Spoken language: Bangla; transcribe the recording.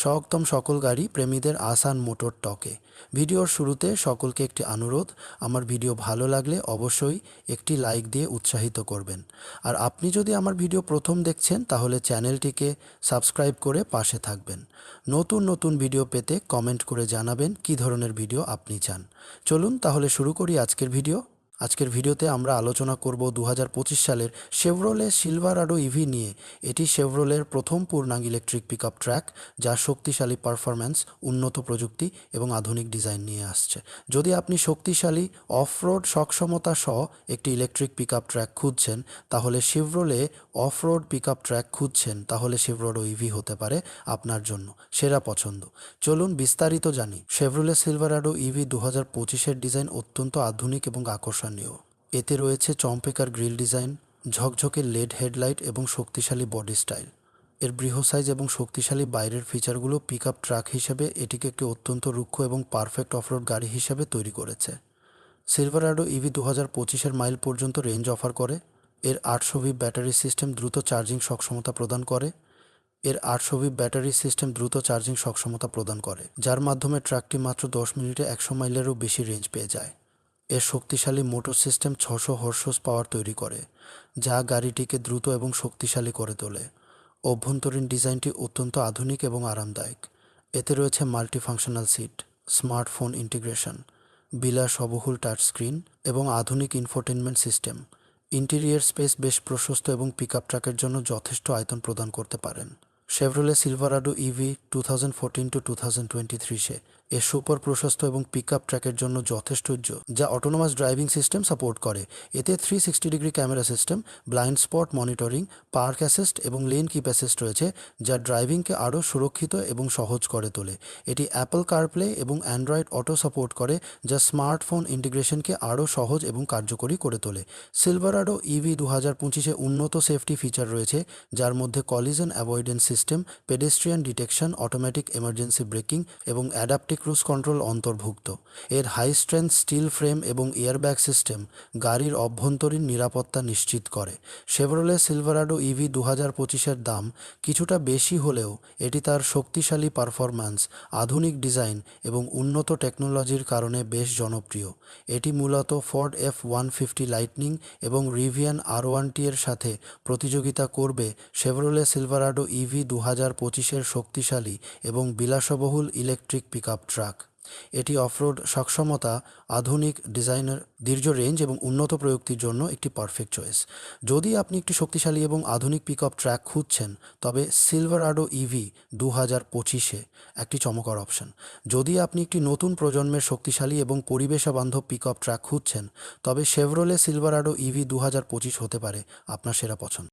স্বাগতম সকল গাড়ি প্রেমীদের আসান মোটর টকে। ভিডিওর শুরুতে সকলকে একটি অনুরোধ, আমার ভিডিও ভালো লাগলে অবশ্যই একটি লাইক দিয়ে উৎসাহিত করবেন। আর আপনি যদি আমার ভিডিও প্রথম দেখছেন, তাহলে চ্যানেলটিকে সাবস্ক্রাইব করে পাশে থাকবেন। নতুন নতুন ভিডিও পেতে কমেন্ট করে জানাবেন কী ধরনের ভিডিও আপনি চান। চলুন তাহলে শুরু করি আজকের ভিডিও। আজকের ভিডিওতে আমরা আলোচনা করব দু হাজার পঁচিশ সালের শেভরোলে সিলভারাডো ইভি নিয়ে। এটি শেভরোলের প্রথম পূর্ণাঙ্গ ইলেকট্রিক পিকআপ ট্র্যাক যা শক্তিশালী পারফরম্যান্স উন্নত প্রযুক্তি এবং আধুনিক ডিজাইন নিয়ে আসছে। যদি আপনি শক্তিশালী অফরোড সক্ষমতা সহ একটি ইলেকট্রিক পিকআপ ট্র্যাক খুঁজছেন, তাহলে শেভরোলে অফরোড পিকআপ ট্র্যাক খুঁজছেন, তাহলে শেভরোডো ইভি হতে পারে আপনার জন্য সেরা পছন্দ। চলুন বিস্তারিত জানি। শেভরোলে সিলভারাডো ইভি দু হাজার ডিজাইন অত্যন্ত আধুনিক এবং আকর্ষণীয়। এতে রয়েছে চম্পেকার গ্রিল ডিজাইন, ঝকঝকে লেড হেডলাইট এবং শক্তিশালী বডি স্টাইল। এর বৃহ সাইজ এবং শক্তিশালী বাইরের ফিচারগুলো পিক ট্রাক হিসেবে এটিকে একটি অত্যন্ত রুক্ষ এবং পারফেক্ট অফরোড গাড়ি হিসেবে তৈরি করেছে। সিলভারাডো ইভি দু হাজার পঁচিশের মাইল পর্যন্ত রেঞ্জ অফার করে। এর আটশো ভি ব্যাটারি সিস্টেম দ্রুত চার্জিং সক্ষমতা প্রদান করে। এর আটশো ভি ব্যাটারি সিস্টেম দ্রুত চার্জিং সক্ষমতা প্রদান করে, যার মাধ্যমে ট্রাকটি মাত্র দশ মিনিটে একশো মাইলেরও বেশি রেঞ্জ পেয়ে যায়। এর শক্তিশালী মোটর সিস্টেম ছশো হর্সোস পাওয়ার তৈরি করে, যা গাড়িটিকে দ্রুত এবং শক্তিশালী করে তোলে। অভ্যন্তরীণ ডিজাইনটি অত্যন্ত আধুনিক এবং আরামদায়ক। এতে রয়েছে মাল্টিফাংশনাল সিট, স্মার্টফোন ইন্টিগ্রেশন বিলাসবহুল টাচ স্ক্রিন এবং আধুনিক ইনফোটেনমেন্ট সিস্টেম। ইন্টেরিয়ার স্পেস বেশ প্রশস্ত এবং পিকআপ ট্রাকের জন্য যথেষ্ট আয়তন প্রদান করতে পারেন। Chevrolet Silverado EV two thousand fourteen two two thousand twenty থ্রিশে এর সুপার প্রশস্ত এবং পিক আপ ট্র্যাকের জন্য যথেষ্ট যা অটোনোমাস ড্রাইভিং সিস্টেম সাপোর্ট করে। এতে three sixty degree camera system blind spot monitoring park assist এবং লেন কিপ অ্যাসিস্ট রয়েছে, যা ড্রাইভিংকে আরও সুরক্ষিত এবং সহজ করে তোলে। এটি অ্যাপল কারপ্লে এবং অ্যান্ড্রয়েড অটো সাপোর্ট করে, যা স্মার্টফোন ইন্টিগ্রেশনকে আরও সহজ এবং কার্যকরী করে তোলে। সিলভারাডো ইভি দু হাজার পঁচিশে উন্নত সেফটি ফিচার রয়েছে, যার মধ্যে collision avoidance system pedestrian detection automatic emergency braking এবং অ্যাডাপটিভ ক্রুজ কন্ট্রোল অন্তর্ভুক্ত। এর হাই স্ট্রেংথ স্টিল ফ্রেম এবং এয়ারব্যাগ সিস্টেম গাড়ির অভ্যন্তরীণ নিরাপত্তা নিশ্চিত করে। শেভরোলে সিলভারাডো ইভি দু হাজার পঁচিশের দাম কিছুটা বেশি হলেও এটি তার শক্তিশালী পারফরম্যান্স আধুনিক ডিজাইন এবং উন্নত টেকনোলজির কারণে বেশ জনপ্রিয়। এটি মূলত Ford F one fifty Lightning এবং রিভিয়ান আর ওয়ানটি এর সাথে প্রতিযোগিতা করবে শেভরোলে সিলভারাডো ইভি দু হাজার পঁচিশের শক্তিশালী এবং বিলাসবহুল ইলেকট্রিক পিকআপ ট্রাক। এটি অফরোড সক্ষমতা, আধুনিক ডিজাইনের দীর্ঘ রেঞ্জ এবং উন্নত প্রযুক্তির জন্য একটি পারফেক্ট চয়েস। যদি আপনি একটি শক্তিশালী এবং আধুনিক পিকআপ ট্র্যাক খুঁজছেন, তবে সিলভার আডো ইভি দু হাজার পঁচিশে একটি চমকর অপশন। যদি আপনি একটি নতুন প্রজন্মের শক্তিশালী এবং পরিবেশ বান্ধব পিকআপ ট্র্যাক খুঁজছেন, তবে শেভরোলে সিলভার আডো ইভি দু হাজার পঁচিশ হতে পারে আপনার সেরা পছন্দ।